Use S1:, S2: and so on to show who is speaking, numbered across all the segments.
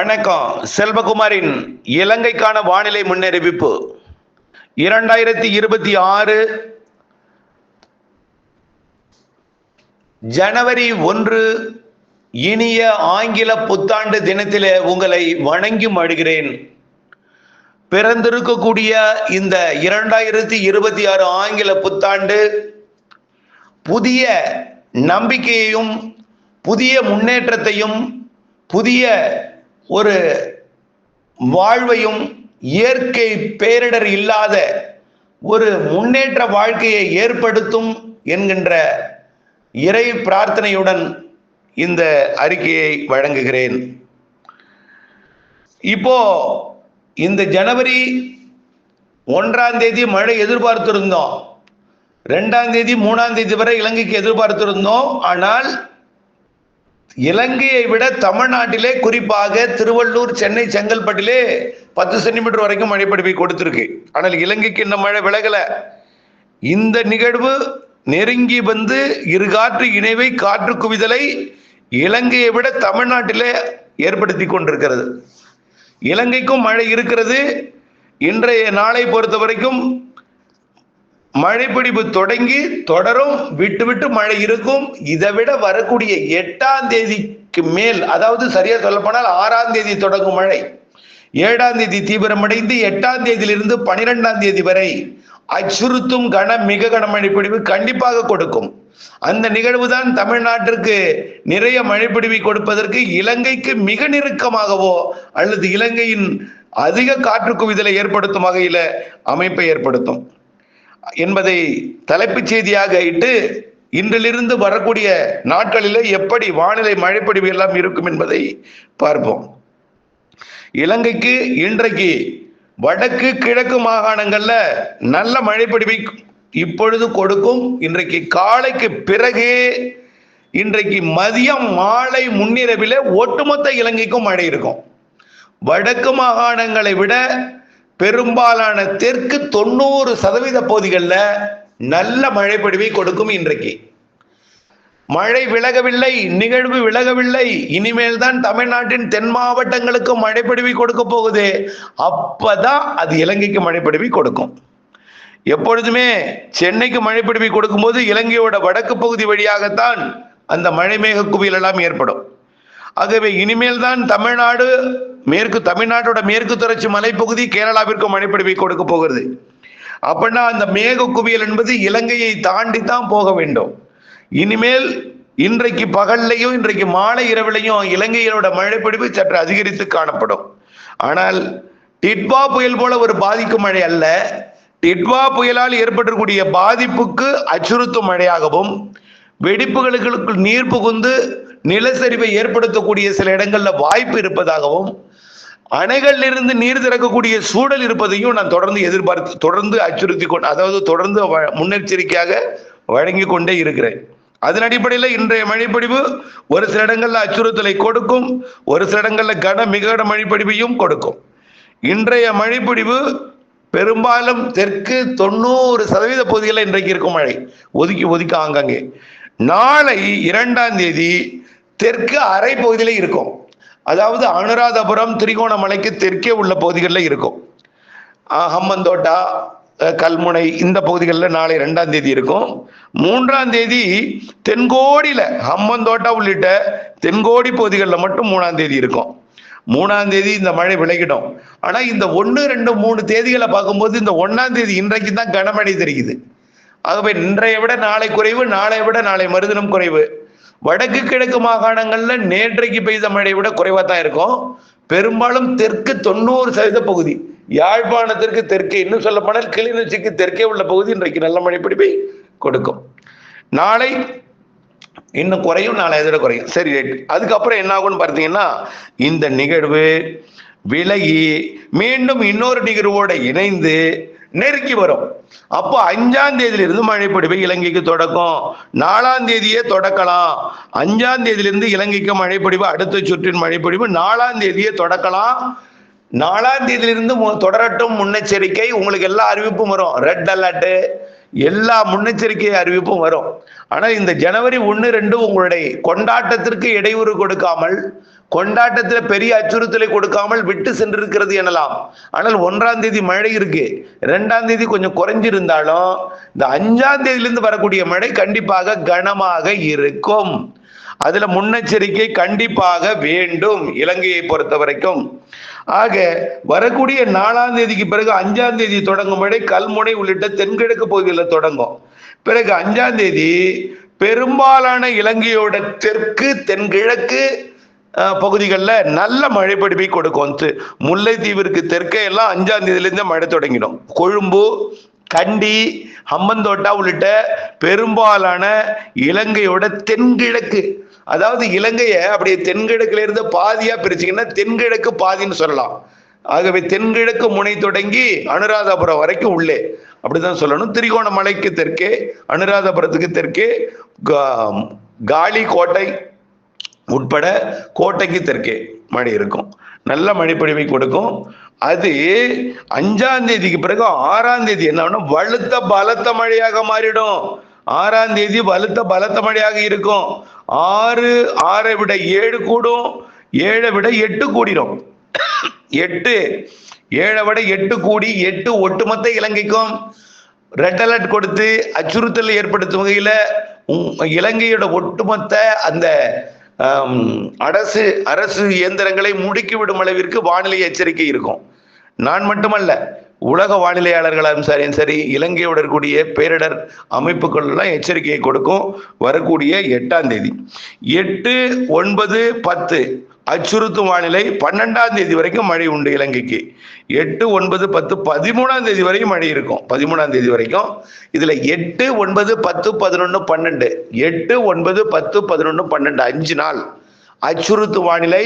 S1: வணக்கம். செல்வகுமாரின் இலங்கைக்கான வானிலை முன்னறிவிப்பு. இரண்டாயிரத்தி இருபத்தி ஆறு ஜனவரி ஒன்று இனிய ஆங்கில புத்தாண்டு தினத்திலே உங்களை வணங்கி மழுகிறேன் பிறந்திருக்கக்கூடிய இந்த இரண்டாயிரத்தி இருபத்தி ஆறு ஆங்கில புத்தாண்டு புதிய நம்பிக்கையையும் புதிய முன்னேற்றத்தையும் புதிய ஒரு வாழ்வையும் இயற்கை பேரிடர் இல்லாத ஒரு முன்னேற்ற வாழ்க்கையை ஏற்படுத்தும் என்கின்ற இறை பிரார்த்தனையுடன் இந்த அறிக்கையை வழங்குகிறேன். இப்போ இந்த ஜனவரி ஒன்றாம் தேதி மழை எதிர்பார்த்திருந்தோம். ரெண்டாம் தேதி மூணாம் தேதி வரை இலங்கைக்கு எதிர்பார்த்திருந்தோம். ஆனால் இலங்கையை விட தமிழ்நாட்டிலே குறிப்பாக திருவள்ளூர் சென்னை செங்கல்பட்டிலே பத்து சென்டிமீட்டர் வரைக்கும் மழை பொழிவை கொடுத்திருக்கு. ஆனால் இலங்கைக்கு இந்த மழை விலகல. இந்த நிகழ்வு நெருங்கி வந்து இருகாற்று இணைவை காற்று குவிதலை இலங்கையை விட தமிழ்நாட்டிலே ஏற்படுத்தி கொண்டிருக்கிறது. இலங்கைக்கும் மழை இருக்கிறது. இன்றைய நாளை பொறுத்த வரைக்கும் மழைப்பிடிப்பு தொடங்கி தொடரும் விட்டு விட்டு மழை இருக்கும். இதை விட வரக்கூடிய எட்டாம் தேதிக்கு மேல் அதாவது சரியா சொல்லப்போனால் ஆறாம் தேதி தொடங்கும் மழை. ஏழாம் தேதி தீவிரமடைந்து எட்டாம் தேதியிலிருந்து பனிரெண்டாம் தேதி வரை அச்சுறுத்தும் கன மிக கனமழை பிடிவு கண்டிப்பாக கொடுக்கும். அந்த நிகழ்வு தான் தமிழ்நாட்டிற்கு நிறைய மழைப்பிடிவை கொடுப்பதற்கு இலங்கைக்கு மிக நெருக்கமாகவோ அல்லது இலங்கையின் அதிக காற்று குவிதலை ஏற்படுத்தும் வகையில அமைப்பை ஏற்படுத்தும். என்பதை தலைப்புச் செய்தியாக இட்டு இன்றிலிருந்து வரக்கூடிய நாட்களிலே எப்படி வானிலை மழைப்பொழிவு எல்லாம் இருக்கும் என்பதை பார்ப்போம். இலங்கைக்கு இன்றைக்கு வடக்கு கிழக்கு மாகாணங்கள்ல நல்ல மழைப்பொழிவை இப்பொழுது கொடுக்கும். இன்றைக்கு காலைக்கு பிறகு இன்றைக்கு மதியம் மாலை முன்னிரவில் ஒட்டுமொத்த இலங்கைக்கும் மழை இருக்கும். வடக்கு மாகாணங்களை விட பெரும்பாலான தெற்கு தொண்ணூறு சதவீத பகுதிகளில் நல்ல மழை பொழிவை கொடுக்கும் இன்றைக்கு. மழை விலகவில்லை நிகழ்வு விலகவில்லை. இனிமேல் தான் தமிழ்நாட்டின் தென் மாவட்டங்களுக்கு மழை பொழிவை கொடுக்க போகுது. அப்பதான் அது இலங்கைக்கு மழை பொழிவை கொடுக்கும். எப்பொழுதுமே சென்னைக்கு மழை பொழிவை கொடுக்கும்போது இலங்கையோட வடக்கு பகுதி வழியாகத்தான் அந்த மழை மேக குவியல் எல்லாம் ஏற்படும். ஆகவே இனிமேல் தான் தமிழ்நாடு மேற்கு தமிழ்நாட்டோட மேற்கு தொடர்ச்சி மலைப்பகுதி கேரளாவிற்கு மழைப்பிடிவை கொடுக்க போகிறது. அப்படின்னா அந்த மேக குவியல் என்பது இலங்கையை தாண்டி தான் போக வேண்டும். இனிமேல் இன்றைக்கு பகல்லையும் இன்றைக்கு மாலை இரவிலையும் இலங்கையோட மழைப்பொழிவு சற்று அதிகரித்து காணப்படும். ஆனால் டிட்வா புயல் போல ஒரு பாதிக்கும் மழை அல்ல. டிட்வா புயலால் ஏற்பட்டக்கூடிய பாதிப்புக்கு அச்சுறுத்தும் மழையாகவும் வெடிப்புகளுக்கு நீர் புகுந்து நிலச்சரிவை ஏற்படுத்தக்கூடிய சில இடங்களில் வாய்ப்பு இருப்பதாகவும் அணைகளில் இருந்து நீர் திறக்கக்கூடிய சூழல் இருப்பதையும் நான் தொடர்ந்து எதிர்பார்த்து தொடர்ந்து அச்சுறுத்தி கொண்டு அதாவது தொடர்ந்து முன்னெச்சரிக்கையாக வழங்கி கொண்டே இருக்கிறேன். அதன் அடிப்படையில் இன்றைய மழைப்பொழிவு ஒரு சில இடங்களில் அச்சுறுத்தலை கொடுக்கும் ஒரு சில இடங்களில் கன மிக கன மழைப்பொழிவையும் கொடுக்கும். இன்றைய மழைப்பொழிவு பெரும்பாலும் தெற்கு தொண்ணூறு சதவீத பகுதிகளில் இன்றைக்கு இருக்கும் மழை. ஒதுக்கி ஒதுக்கி ஆங்காங்கே. நாளை இரண்டாம் தேதி தெற்கு அரை பகுதியில் இருக்கும். அதாவது அனுராதபுரம் திரிகோணமலைக்கு தெற்கே உள்ள பகுதிகளில் இருக்கும். ஹம்மந்தோட்டா கல்முனை இந்த பகுதிகளில் நாளை ரெண்டாம் தேதி இருக்கும். மூன்றாம் தேதி தென்கோடியில் ஹம்மந்தோட்டா உள்ளிட்ட தென்கோடி பகுதிகளில் மட்டும் மூணாம் தேதி இருக்கும். மூணாம் தேதி இந்த மழை விலகிடும். ஆனால் இந்த ஒன்று ரெண்டு மூணு தேதிகளை பார்க்கும்போது இந்த ஒன்றாம் தேதி இன்றைக்கு தான் கனமழை தெரியுது. ஆகவே இன்றைய விட நாளை குறைவு நாளை விட நாளை மறுதினம் குறைவு. வடக்கு கிழக்கு மாகாணங்கள்ல நேற்றைக்கு பெய்த மழையை விட குறைவா தான் இருக்கும். பெரும்பாலும் தெற்கு தொண்ணூறு சதவீத பகுதி யாழ்ப்பாணத்திற்கு தெற்கே இன்னும் சொல்ல போனால் கிளிநொச்சிக்கு தெற்கே உள்ள பகுதி இன்றைக்கு நல்ல மழை பிடிப்பை கொடுக்கும். நாளை இன்னும் குறையும் நாளை எதிர குறையும். சரி ரைட். அதுக்கப்புறம் என்ன ஆகும்னு பார்த்தீங்கன்னா இந்த நிகழ்வு விலகி மீண்டும் இன்னொரு நிகழ்வோட இணைந்து நெருக்கி வரும். அப்போ அஞ்சாம் தேதியிலிருந்து மழைப்பொழிவு இலங்கைக்கு தொடக்கம். நாலாம் தேதியே தொடக்கலாம். அஞ்சாம் தேதியிலிருந்து இலங்கைக்கு மழைப்பொழிவு அடுத்த சுற்றின் மழைப்பொழிவு நாலாம் தேதியே தொடக்கலாம். நாலாம் தேதியிலிருந்து தொடரட்டும் முன்னெச்சரிக்கை. உங்களுக்கு எல்லா அறிவிப்பும் வரும். ரெட் அலர்ட்டு எல்லா முன்னெச்சரிக்கை அறிவிப்பும் வரும். ஆனால் இந்த ஜனவரி ஒன்று ரெண்டு உங்களுடைய கொண்டாட்டத்திற்கு இடையூறு கொடுக்காமல் கொண்டாட்டத்தில் பெரிய அச்சுறுத்தலை கொடுக்காமல் விட்டு சென்றிருக்கிறது எனலாம். ஆனால் ஒன்றாம் தேதி மழை இருக்கு. ரெண்டாம் தேதி கொஞ்சம் குறைஞ்சிருந்தாலும் இந்த அஞ்சாம் தேதியிலிருந்து வரக்கூடிய மழை கண்டிப்பாக கனமாக இருக்கும். அதுல முன்னெச்சரிக்கை கண்டிப்பாக வேண்டும் இலங்கையை பொறுத்த வரைக்கும். ஆக வரக்கூடிய நாலாம் தேதிக்கு பிறகு அஞ்சாம் தேதி தொடங்கும் மழை கல்முனை உள்ளிட்ட தென்கிழக்கு பகுதியில் தொடங்கும். பிறகு அஞ்சாம் தேதி பெரும்பாலான இலங்கையோட தெற்கு தென்கிழக்கு பகுதிகளில் நல்ல மழை பிடிப்பை கொடுக்கும். முல்லைத்தீவிற்கு தெற்கே எல்லாம் அஞ்சாம் தேதியிலேருந்து மழை தொடங்கிடும். கொழும்பு கண்டி ஹம்பந்தோட்டா உள்ளிட்ட பெரும்பாலான இலங்கையோட தென்கிழக்கு. அதாவது இலங்கையை அப்படியே தென்கிழக்குல இருந்து பாதியா பிரிச்சிங்கன்னா தென்கிழக்கு பாதின்னு சொல்லலாம். ஆகவே தென்கிழக்கு முனை தொடங்கி அனுராதபுரம் வரைக்கும் உள்ளே. அப்படிதான் சொல்லணும். திரிகோணமலைக்கு தெற்கே அனுராதபுரத்துக்கு தெற்கே கா- காலி கோட்டை உட்பட கோட்டைக்கு தெற்கே மழை இருக்கும். நல்ல மழைப்பொழிவை கொடுக்கும். அது அஞ்சாம் தேதிக்கு பிறகு ஆறாம் தேதி என்ன ஆகும்னா வலுத்த பலத்த மழையாக மாறிடும். ஆறாம் தேதி வலுத்த பலத்த மழையாக இருக்கும். ஆறு ஆறை விட ஏழு கூடும். ஏழை விட எட்டு கூடிடும் எட்டு ஏழை விட எட்டு கூடி எட்டு ஒட்டுமொத்த இலங்கைக்கும் ரெட் அலர்ட் கொடுத்து அச்சுறுத்தல் ஏற்படுத்தும் வகையில் இலங்கையோட ஒட்டுமொத்த அந்த அரசு அரசு இயந்திரங்களை முடுக்கிவிடும் அளவிற்கு வானிலை எச்சரிக்கை இருக்கும். நான் மட்டுமல்ல உலக வானிலையாளர்களும் சரி சரி இலங்கையோட கூடிய பேரிடர் அமைப்புகள்லாம் எச்சரிக்கையை கொடுக்கும் வரக்கூடிய எட்டாம் தேதி. எட்டு ஒன்பது பத்து அச்சுறுத்தும் வானிலை பன்னெண்டாம் தேதி வரைக்கும் மழை உண்டு இலங்கைக்கு. எட்டு ஒன்பது பத்து பதிமூணாம் தேதி வரைக்கும் மழை இருக்கும். பதிமூணாம் தேதி வரைக்கும். இதுல எட்டு ஒன்பது பத்து பதினொன்று பன்னெண்டு. எட்டு ஒன்பது பத்து பதினொன்று பன்னெண்டு அஞ்சு நாள் அச்சுறுத்தும் வானிலை.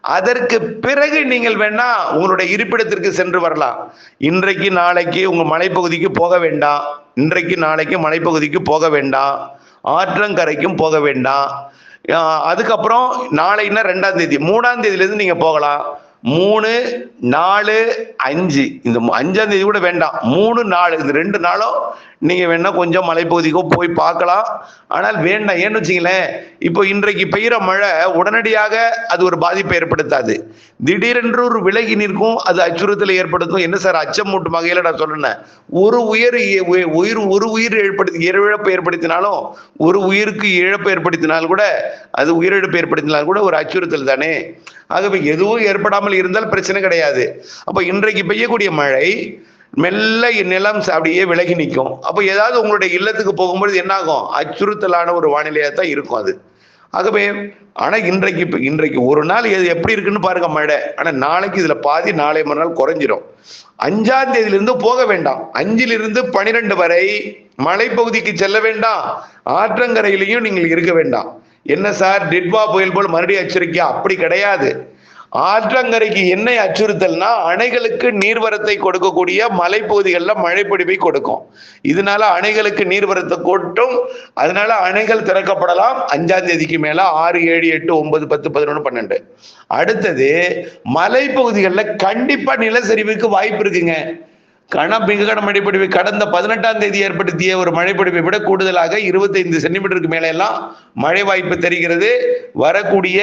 S1: அதற்கு பிறகு நீங்கள் வேணா உங்களுடைய இருப்பிடத்திற்கு சென்று வரலாம். இன்றைக்கு நாளைக்கு உங்க மலைப்பகுதிக்கு போக வேண்டாம். இன்றைக்கு நாளைக்கு மலைப்பகுதிக்கு போக வேண்டாம். ஆற்றங்கரைக்கும் போக வேண்டாம். அதுக்கப்புறம் நாளைன்னா ரெண்டாம் தேதி. மூணாம் தேதியிலேருந்து நீங்கள் போகலாம். மூணு நாலு அஞ்சு. இந்த அஞ்சாம் தேதி கூட வேண்டாம். மூணு நாலு. இந்த ரெண்டு நாளும் நீங்க வேணா கொஞ்சம் மலைப்பகுதிக்கோ போய் பார்க்கலாம். ஆனால் வேண்டாம் ஏன்னு வச்சுங்களேன் இப்போ இன்றைக்கு பெய்யுற மழை உடனடியாக அது ஒரு பாதிப்பை ஏற்படுத்தாது. திடீரென்று ஒரு விலகி நிற்கும் அது அச்சுறுத்தலை ஏற்படுத்தும். என்ன சார் அச்சம் மூட்டும் வகையில நான் சொல்றேன். ஒரு உயிர் உயிர் ஒரு உயிர் ஏற்படுத்தி இழப்பு ஏற்படுத்தினாலும் ஒரு உயிருக்கு இழப்பு ஏற்படுத்தினால் கூட அது உயிரிழப்பு ஏற்படுத்தினால் கூட ஒரு அச்சுறுத்தல் தானே. ஆகவே எதுவும் ஏற்படாமல் இருந்தால் பிரச்சனை கிடையாது. அப்போ இன்றைக்கு பெய்யக்கூடிய மழை மெல்ல நிலம் அப்படியே விலகி நிற்கும். அப்போ ஏதாவது உங்களுடைய இல்லத்துக்கு போகும்பொழுது என்னாகும்? அச்சுறுத்தலான ஒரு வானிலையாக தான் இருக்கும் அது. ஆகவே ஆனால் இன்றைக்கு இப்போ இன்றைக்கு ஒரு நாள் எது எப்படி இருக்குன்னு பாருங்க மழை. ஆனால் நாளைக்கு இதில் பாதி நாளை மறுநாள் குறைஞ்சிரும். அஞ்சாம் தேதியிலிருந்து போக வேண்டாம். அஞ்சிலிருந்து பனிரெண்டு வரை மலைப்பகுதிக்கு செல்ல வேண்டாம். ஆற்றங்கரையிலையும் நீங்கள் இருக்க வேண்டாம். என்ன சார் டிட்வா புயல் போல் மறுபடியும் எச்சரிக்கை அப்படி கிடையாது. ஆற்றங்கரைக்கு என்ன அச்சுறுத்தல்னா அணைகளுக்கு நீர்வரத்தை கொடுக்கக்கூடிய மலைப்பகுதிகளில் மழைப்பொடிவை கொடுக்கும். இதனால அணைகளுக்கு நீர்வரத்தை கொட்டும். அதனால அணைகள் திறக்கப்படலாம். அஞ்சாம் தேதிக்கு மேல ஆறு ஏழு எட்டு ஒன்பது பத்து பதினொன்று பன்னெண்டு. அடுத்தது மலைப்பகுதிகளில் கண்டிப்பா நிலச்சரிவுக்கு வாய்ப்பு இருக்குங்க. கன மிக மழைப்பொழிவு கடந்த பதினெட்டாம் தேதி ஏற்படுத்திய ஒரு மழைப்பொழிவை விட கூடுதலாக இருபத்தைந்து சென்டிமீட்டருக்கு மேல எல்லாம் மழை வாய்ப்பு தெரிகிறது. வரக்கூடிய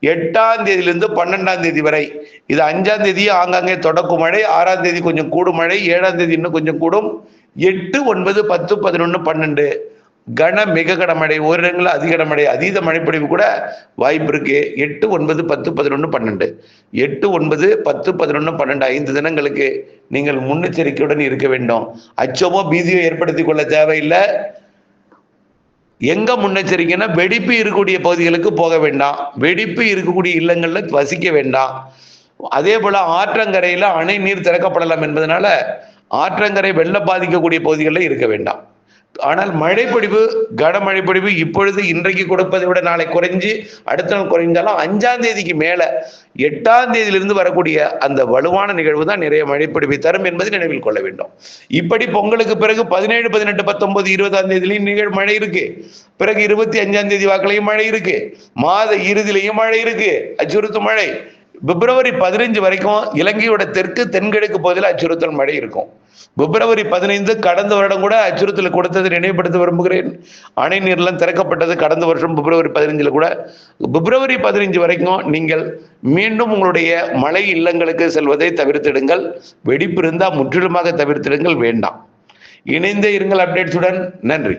S1: எட்டாம் தேதியிலிருந்து பன்னெண்டாம் தேதி வரை. இது அஞ்சாம் தேதி ஆங்காங்கே தொடக்கும் மழை ஆறாம் தேதி கொஞ்சம் கூடும் மழை ஏழாம் தேதி இன்னும் கொஞ்சம் கூடும். எட்டு ஒன்பது பத்து பதினொன்று பன்னெண்டு. கன மிக கனமழை ஓரிடங்களில் அதிக கனமழை அதீத மழைப்பொழிவு கூட வாய்ப்பு இருக்கு. எட்டு ஒன்பது பத்து பதினொன்று பன்னெண்டு. எட்டு ஒன்பது பத்து பதினொன்று பன்னெண்டு ஐந்து தினங்களுக்கு நீங்கள் முன்னெச்சரிக்கையுடன் இருக்க வேண்டும். அச்சமோ பீதியோ ஏற்படுத்திக் கொள்ள தேவையில்லை. எங்க முன்னெச்சரிக்கைன்னா வெடிப்பு இருக்கக்கூடிய பகுதிகளுக்கு போக வேண்டாம். வெடிப்பு இருக்கக்கூடிய இல்லங்களில் வசிக்க வேண்டாம். அதே போல ஆற்றங்கரையில் அணை நீர் திறக்கப்படலாம் என்பதனால ஆற்றங்கரை வெள்ள பாதிக்கக்கூடிய பகுதிகளில் இருக்க வேண்டாம். ஆனால் மழைப்பொழிவு கனமழைப்பொழிவு இப்பொழுது இன்றைக்கு கொடுப்பதை விட நாளை குறைஞ்சு அடுத்த நாள் குறைந்தாலும் அஞ்சாம் தேதிக்கு மேல எட்டாம் தேதியிலிருந்து வரக்கூடிய அந்த வலுவான நிகழ்வு தான் நிறைய மழைப்பொழிவை தரும் என்பதை நினைவில் கொள்ள வேண்டும். இப்படி பொங்கலுக்கு பிறகு பதினேழு பதினெட்டு பத்தொன்பது இருபதாம் தேதியிலையும் நிகழ் மழை இருக்கு. பிறகு இருபத்தி அஞ்சாம் தேதி வாக்கிலையும் மழை இருக்கு. மாத இறுதியிலையும் மழை இருக்கு. அச்சுறுத்து மழை. பிப்ரவரி பதினைஞ்சு வரைக்கும் இலங்கையோட தெற்கு தென்கிழக்கு பகுதியில் அச்சுறுத்தல் மழை இருக்கும். பிப்ரவரி பதினைந்து கடந்த வருடம் கூட அச்சுறுத்தல் கொடுத்தது நினைவுபடுத்த விரும்புகிறேன். அணை நீர்லாம் திறக்கப்பட்டது கடந்த வருஷம் பிப்ரவரி பதினைஞ்சில் கூட. பிப்ரவரி பதினைஞ்சு வரைக்கும் நீங்கள் மீண்டும் உங்களுடைய மழை இல்லங்களுக்கு செல்வதை தவிர்த்திடுங்கள். வெடிப்பு இருந்தால் முற்றிலுமாக தவிர்த்திடுங்கள். வேண்டாம். இணைந்தே இருங்கள் அப்டேட்ஸுடன். நன்றி.